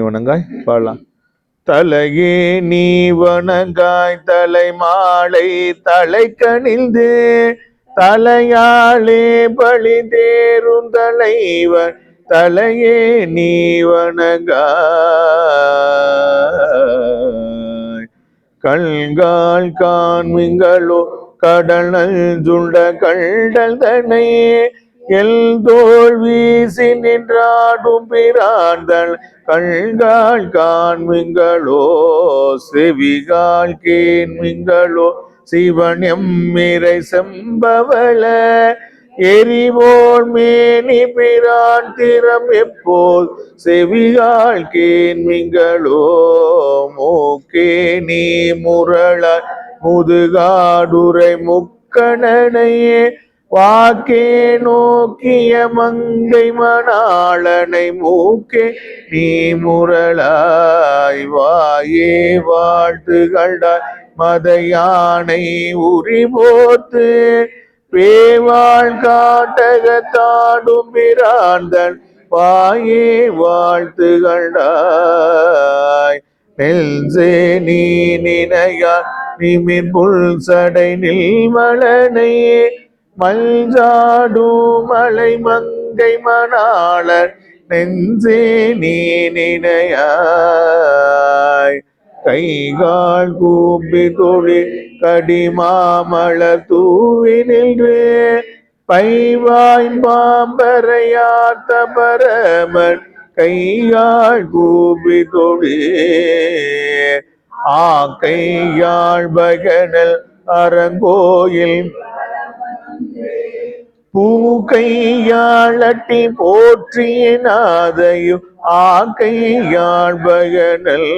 வணங்காய் பாடலாம். தலையே நீ வணங்காய் தலை மாலை தலை கணிந்து தலையாளே பழி தேருந்தலைவன் தலையே நீ வணங்காய் கண்கால் காண்மிங்களோ கடல் சுண்ட கண்டல் தனையே எல்தோல் வீசி நின்றாடும் பிராந்தல் கண்கால் காண்மிங்களோ செவிகால் கேண்மிங்களோ சிவன் எம்மிரை செம்பவள எரிவோல் மேனி பிரான் திறம் எப்போல் செவிகால் கேண்மிங்களோ மூக்கே நீ முரள முதுகாடுரை முக்கணனையே வாக்கே நோக்கிய மங்கை மணாளனை மூக்கே நீ முரளாய் வாயே வாழ்த்துகள்டாய் மத யானை உரிபோத்து பேவாள் காட்டகத்தாடும் பிராந்தன் வாயே வாழ்த்துகள்டாய் நெல்சே நீ நினையா நிமிர் புல் சடை நில்மலனையே மல்ஜாடு மலை மங்கை மணாளர் நெஞ்சே நீ நினையாய். கைகால் கூப்பி தொழில் கடிமாமலர் தூவி நின்றே பைவாய் பாம்பரையாத்த பரமன் கையாள் கூபி தொழில். ஆ கையாள் பகனல் அரங்கோயில் பூக்கையாளட்டி போற்றிய நாதையும் ஆக்கையாள் பகனல்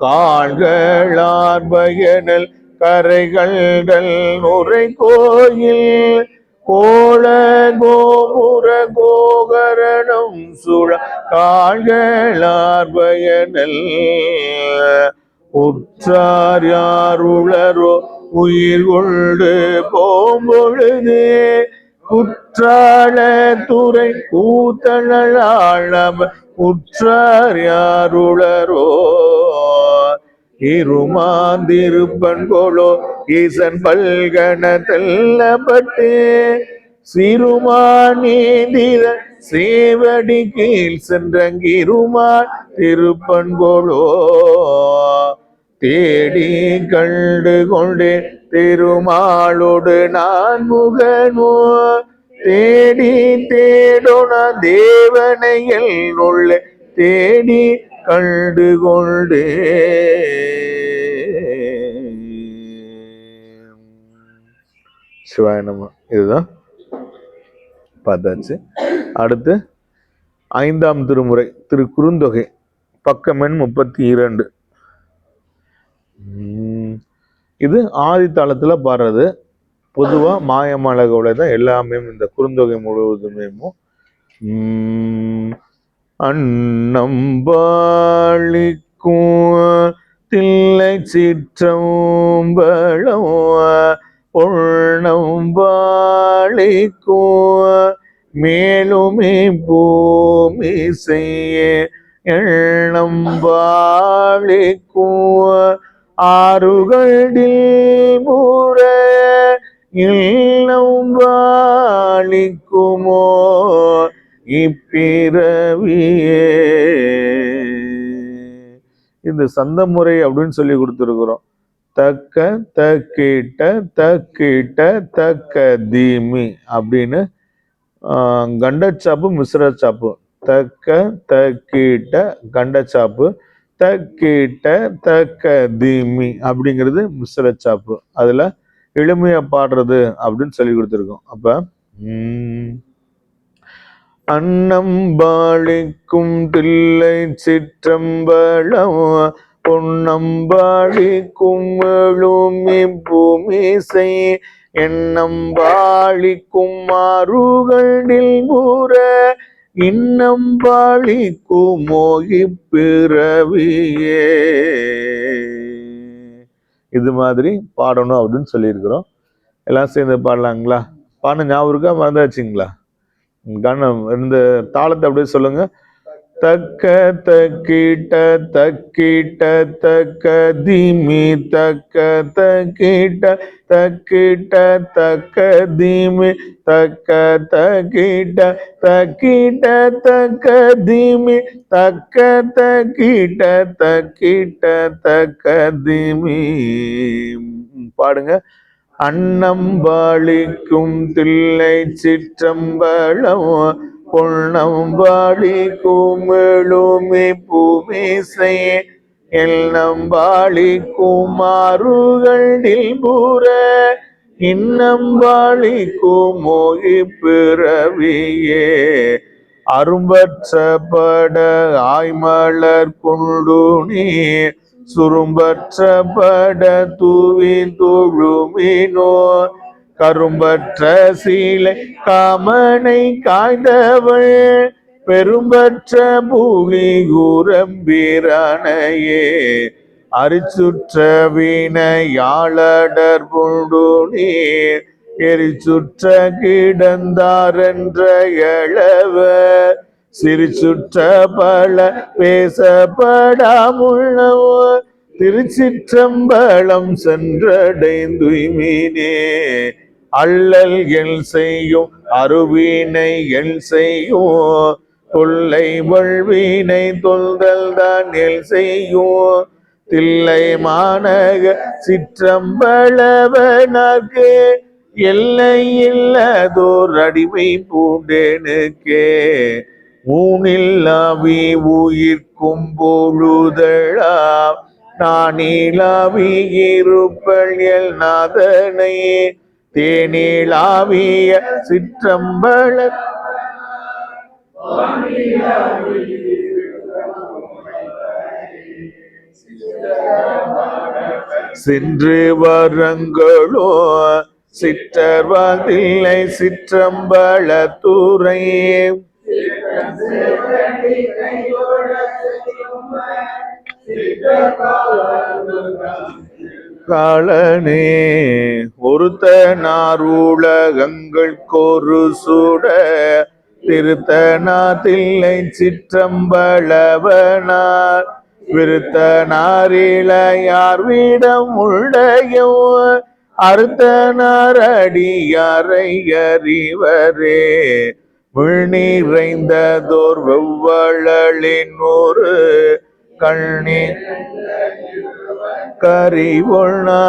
கால்களார் பகனல் கரைகள்கள் நுரை கோயில் கோல கோபுர கோகரணம் சுழ கால்களார் பயனல். உற்றார் யார் உளரோ உயிர் கொண்டு போம்பொழுது குற்றால துறை கூத்தழாளம் குற்றார் யாருளரோ? இருமாந்திருப்பன்கொளோ ஈசன் பல்கன தெல்லப்பட்டு. சிறுமானேந்திர சேவடி கீழ் சென்றங்கிருமான் திருப்பன்கொளோ தேடி கண்டு கொண்டேன் திருமாலோடு நான் முகனோ. தேடி தேடோன தேவனையில் உள்ள தேடி கண்டு கொண்டே சிவாய நம்ம இதுதான் பார்த்தாச்சு. அடுத்து ஐந்தாம் திருமுறை திரு குறுந்தொகை பக்கமெண் முப்பத்தி இரண்டு. இது ஆதித்தாளத்தில் பாடுறது பொதுவாக மாயமழகோட தான் எல்லாமே இந்த குறுந்தொகை முழுவதுமே உம், அன்னம்பாளிக்கும் தில்லை சிற்றம்பலம் பொன்னம்பாளிக்கும் மேலுமே பூமி செய்ய எண்ணம்பாளிக்கும் ஆறுகளில் மூற இல்லம் வாழிக்குமோ? இப்பிறவியே. இந்த சந்த முறை அப்படின்னு சொல்லி கொடுத்துருக்குறோம். தக்க தக்கிட்ட தக்கிட்ட தக்க தீமி அப்படின்னு கண்டச்சாப்பு மிஸ்ரச்சாப்பு. தக்க தக்கிட்ட கண்டச்சாப்பு. தக்கிட்ட தக்க தீமி அப்படிங்கிறது மிஸ்ரச்சாப்பு அதுல எளிமையாக பாடுறது அப்படின்னு சொல்லி கொடுத்துருக்கோம். அப்ப உம், அன்னம்பாளிக்கும் தில்லை சிற்றம்பலம் பொன்னம்பாளிக்கும் எழுமி பூமிசை எண்ணம்பாளிக்கும் மாறுகளில் மூற இன்னம் பாலிக்குமோ பிறவியே. இது மாதிரி பாடணும் அப்படின்னு சொல்லியிருக்கிறோம். எல்லாம் சேர்ந்து பாடலாங்களா? பாட ஞாபகம் இருக்கா? மறந்தாச்சுங்களா? கண்ணம் இந்த தாளத்தை அப்படியே சொல்லுங்கள் தக்க தக்கிட்ட தக்கிட்ட தக்க தீமி தக்க தக்கிட்ட தக்கிட்ட தக்க தீமி தக்க தக்கிட்ட தக்கிட்ட தக்க தீமி தக்க தக்கிட்ட தக்கிட்ட தக்க தீமி. பாடுங்க. அன்னம்பாளிக்கும் தில்லை சிற்றம்பலம் பொன்னம்பாளி குமிழுமி பூமிசை எல்நம்பாளி குமாருகளில் புற இன்னம் வாழி குமோகி பிறவியே. அரும்பற்றப்பட ஆய்மலர் கொண்டு நீர். சுரும்பற்றப்பட தூவி தொழுமினோ கரும்பற்ற சீலை காமனை காய்ந்தவள் பெரும்பற்ற பூமி கூரம்பிரானையே அரிச்சுற்ற வீணையாளடர் பொண்டு நீர் எரிச்சுற்ற கிடந்தாரென்ற எழவர் சிரிச்சுற்ற பல பேசப்படாமுள்ளவோ திருச்சிற்றம்பலம் சென்றடைந்துய்மீனே. அல்லல் எல் செய்யும் அருவினை எல் செய்யும். தொல்லை வல்வினை தொல்தல் தான் எல் செய்யும். தில்லை மாநக சிற்றம்பளவனாக்கு எல்லை இல்லதோர் அடிமை பூண்டேனுக்கே. ஊனில்லாவி உயிர்க்கும் பொழுதழா நானிலாவி இருப்பள் எல் நாதனையே. தேனிலாவிய சிற்றம்பள சென்று வரங்களோ சிற்றர் வாழ்தில்லை சிற்றம்பளத்துறை காலனே ஒருத்தனார் உலகங்களுக்கொரு சுட திருத்தனாதில்லை சிற்றம்பளவனார் விருத்தனாரிளையார் வீடம் உள்ளையோ அறுத்தனார் அடியாரை அறிவரே விழ்நீரைந்ததோர் வெவ்வளின் ஒரு கண்ணீர் கரிவொண்ணா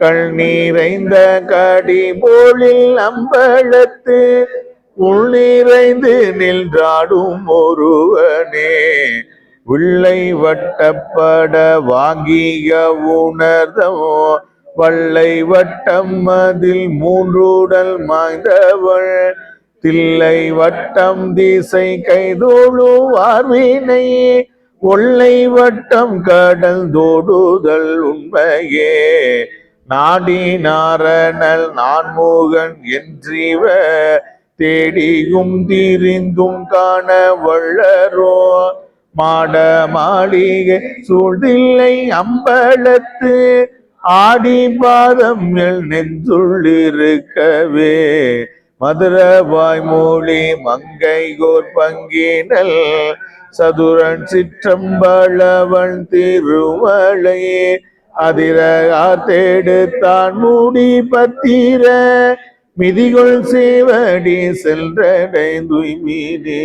கண்ணீரைந்த கடி போலில் அம்பலத்து உள்நீரைந்து நின்றாடும் ஒருவனே உள்ளை வட்டப்பட வாங்கிய உணர்தவோ வள்ளை வட்டம் அதில் மூன்றுடல் மாய்ந்தவள் தில்லை வட்டம் திசை கைதோழு வார்வினை கொள்ளை வட்டம் கடல் தோடுதல் உண்மையே. நாடி நாரணல் நான்முகன் என்றிவ தேடியும் திரிந்தும் காண வள்ளரோ மாட மாளிகை சூழ்நிலை அம்பலத்து ஆடி பாதம் எல் நெஞ்சுள்ளிருக்கவே மதுர வாய்மொழி மங்கை கோர் பங்கினல் சதுரன் சிற்றம்பளவன் திருமலையே அதிர தேடுத்தான் மூடி பத்திர மிதிகொள் சேவடி சென்றடைந்துய் மீதே